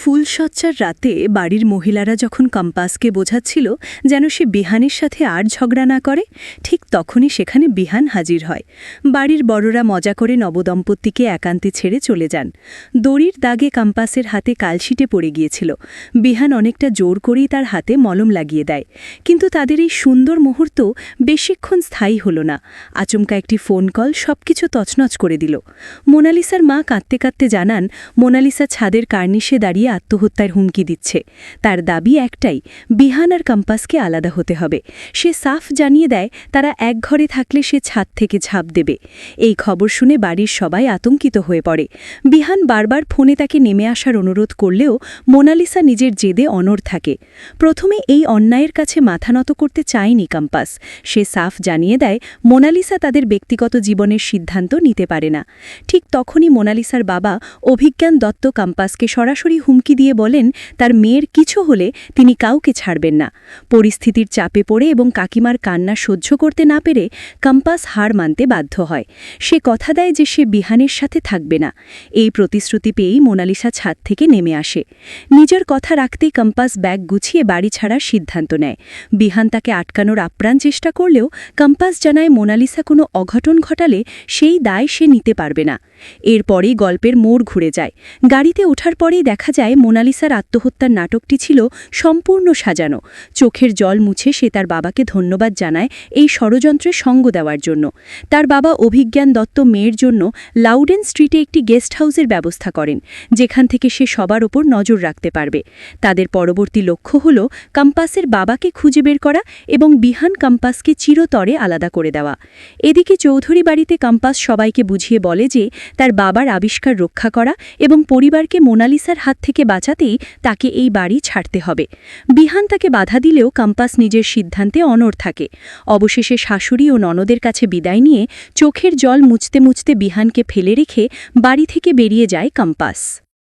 ফুলসজ্জার রাতে বাড়ির মহিলারা যখন কম্পাসকে বোঝাচ্ছিল যেন সে বিহানের সাথে আর ঝগড়া না করে, ঠিক তখনই সেখানে বিহান হাজির হয়। বাড়ির বড়রা মজা করে নবদম্পতিকে একান্তে ছেড়ে চলে যান। দড়ির দাগে কম্পাসের হাতে কালশিটে পড়ে গিয়েছিল। বিহান অনেকটা জোর করেই তার হাতে মলম লাগিয়ে দেয়। কিন্তু তাদের এই সুন্দর মুহূর্ত বেশিক্ষণ স্থায়ী হল না। আচমকা একটি ফোন কল সবকিছু তছনছ করে দিল। মোনালিসার মা কাঁদতে কাঁদতে জানান, মোনালিসা ছাদের কার্নিশে দাঁড়িয়ে আত্মহত্যার হুমকি দিচ্ছে। তার দাবি একটাই, বিহান আর কম্পাসকে আলাদা হতে হবে। সে সাফ জানিয়ে দেয়, তারা এক ঘরে থাকলে সে ছাদ থেকে ঝাঁপ দেবে। এই খবর শুনে বাড়ির সবাই আতঙ্কিত হয়ে পড়ে। বিহান বারবার ফোনে তাকে নেমে আসার অনুরোধ করলেও মোনালিসা নিজের জেদে অনড় থাকে। প্রথমে এই অন্যায়ের কাছে মাথা নত করতে চায়নি কম্পাস। সে সাফ জানিয়ে দেয়, মোনালিসা তাদের ব্যক্তিগত জীবনের সিদ্ধান্ত নিতে পারে না। ঠিক তখনই মোনালিসার বাবা অভিজ্ঞান দত্ত কম্পাসকে সরাসরি হুমকি দিয়ে বলেন, তার মেয়ের কিছু হলে তিনি কাউকে ছাড়বেন না। পরিস্থিতির চাপে পড়ে এবং কাকিমার কান্না সহ্য করতে না পেরে কম্পাস হার মানতে বাধ্য হয়। সে কথা দেয় যে সে বিহানের সাথে থাকবে না। এই প্রতিশ্রুতি পেয়েই মোনালিসা ছাদ থেকে নেমে আসে। নিজের কথা রাখতেই কম্পাস ব্যাগ গুছিয়ে বাড়ি ছাড়ার সিদ্ধান্ত নেয়। বিহান তাকে আটকানোর আপ্রাণ চেষ্টা করলেও কম্পাস জানায় মোনালিসা কোনো অঘটন ঘটালে সেই দায় সে নিতে পারবে না। এরপরেই গল্পের মোড় ঘুরে যায়। গাড়িতে ওঠার পরেই দেখা যায় মোনালিসার আত্মহত্যার নাটকটি ছিল সম্পূর্ণ সাজানো। চোখের জল মুছে সে তার বাবাকে ধন্যবাদ জানায় এই ষড়যন্ত্রে সঙ্গ দেওয়ার জন্য। তার বাবা অভিজ্ঞান দত্ত মেয়ের জন্য লাউডেন স্ট্রিটে একটি গেস্ট হাউসের ব্যবস্থা করেন, যেখান থেকে সে সবার ওপর নজর রাখতে পারবে। তাদের পরবর্তী লক্ষ্য হল কম্পাসের বাবাকে খুঁজে বের করা এবং বিহান কম্পাসকে চিরতরে আলাদা করে দেওয়া। এদিকে চৌধুরী বাড়িতে কম্পাস সবাইকে বুঝিয়ে বলে যে, তার বাবার আবিষ্কার রক্ষা করা এবং পরিবারকে মোনালিসার হাত থেকে বাঁচাতেই তাকে এই বাড়ি ছাড়তে হবে। বিহান তাকে বাধা দিলেও কম্পাস নিজের সিদ্ধান্তে অনর থাকে। অবশেষে শাশুড়ি ও ননদের কাছে বিদায় নিয়ে চোখের জল মুছতে মুছতে বিহানকে ফেলে রেখে বাড়ি থেকে বেরিয়ে যায় কম্পাস।